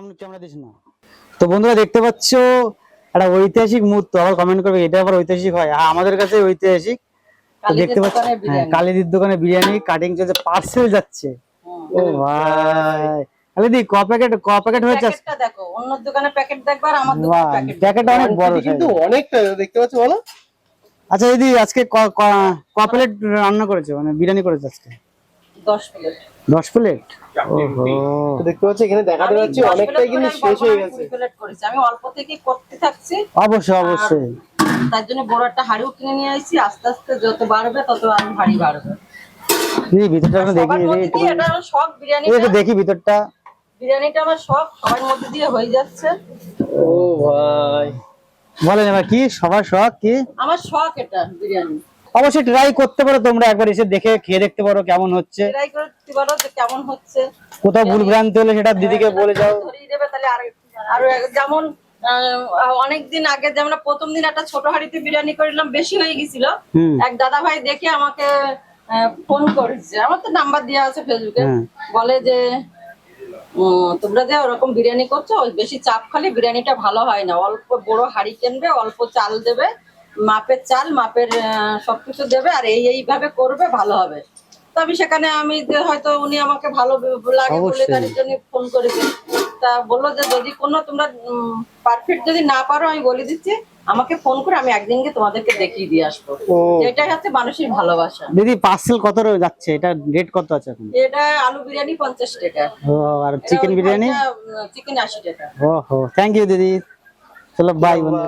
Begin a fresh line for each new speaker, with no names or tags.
সামনে camera this না। তো বন্ধুরা দেখতে পাচ্ছ একটা ঐতিহাসিক মুহূর্ত আবার কমেন্ট করবে এটা আবার ঐতিহাসিক হয়। হ্যাঁ আমাদের কাছে ঐতিহাসিক। দেখতে পাচ্ছ হ্যাঁ কালিদির দোকানে বিরিয়ানি কাটিং চলছে পার্সেল যাচ্ছে। ও ভাই। কালিদি ক প্যাকেট ক প্যাকেট হয়েছে
দেখো অন্য দোকানে প্যাকেট দেখবে আমার দোকানে প্যাকেট
প্যাকেটটা অনেক বড়
কিন্তু অনেকটা দেখতে পাচ্ছ বলো?
আচ্ছা দিদি আজকে ক- ক- ক প্লেট রান্না করেছ? মানে বিরিয়ানি করেছ আজকে?
দশ প্লেট
তো দেখতে পাচ্ছ এখানে দেখাতে পাচ্ছি অনেকটাই কিন্তু শেষ হয়ে গেছে।
আমি অল্প থেকে করতে থাকছি।
অবশ্যই অবশ্যই।
তার জন্য বড় একটা হাড়িও কিনে নিয়ে আসছি। আস্তে আস্তে যত বাড়বে তত হাড়ি বাড়বে।
ভিতরটা দেখি
এটা আমার শখ বিরিয়ানি
দেখি ভিতরটা।
বিরিয়ানিটা আমার শখ সবার মধ্যে দিয়ে হয়ে যাচ্ছে।
ও ভাই।
বলেন এবার কি? সবার শখ কি?
আমার শখ এটা বিরিয়ানি।
অবশ্যই ট্রাই করতে পারো তোমরা একবার এসে দেখে খেয়ে দেখতে পারো কেমন হচ্ছে।
ট্রাই করতে পারো যে কেমন হচ্ছে।
কোথাও ভুল ভ্রান্তি হলে সেটা দিদিকে বলে যাও।
দেবে তাহলে আর আরও যেমন অনেক দিন আগে যেমন প্রথম দিন একটা ছোট হাড়িতে বিরিয়ানি করিলাম বেশি হয়ে গেছিল। এক দাদা ভাই দেখে আমাকে ফোন করেছে। আমার তো নাম্বার দেওয়া আছে ফেসবুকে।
হ্যাঁ।
বলে যে তোমরা যে ওরকম বিরিয়ানি করছ বেশি চাপ খালি বিরিয়ানিটা ভালো হয় না। অল্প বড় হাড়ি কিনবে অল্প চাল দেবে মাপের চাল মাপের সবকিছু দেবে আর এই এইভাবে করবে ভালো হবে। তো আমি সেখানে আমি যে হয়তো উনি আমাকে ভালো লাগে বলে তার জন্য ফোন করেছি। তা বলল যে যদি কোনো তোমরা পারফেক্ট যদি না পারো আমি বলে দিচ্ছি আমাকে ফোন করে আমি একদিনকে তোমাদেরকে দেখিয়ে দিয়ে আসব। এটাই হচ্ছে মানুষের ভালোবাসা।
দিদি পার্সেল কত রয়ে যাচ্ছে? এটা রেট কত আছে এখন?
এটা আলু বিরিয়ানি পঞ্চাশ টাকা।
ও আর চিকেন বিরিয়ানি?
চিকেন আশি টাকা।
ওহো থ্যাংক ইউ দিদি। চলো বাই বন্ধু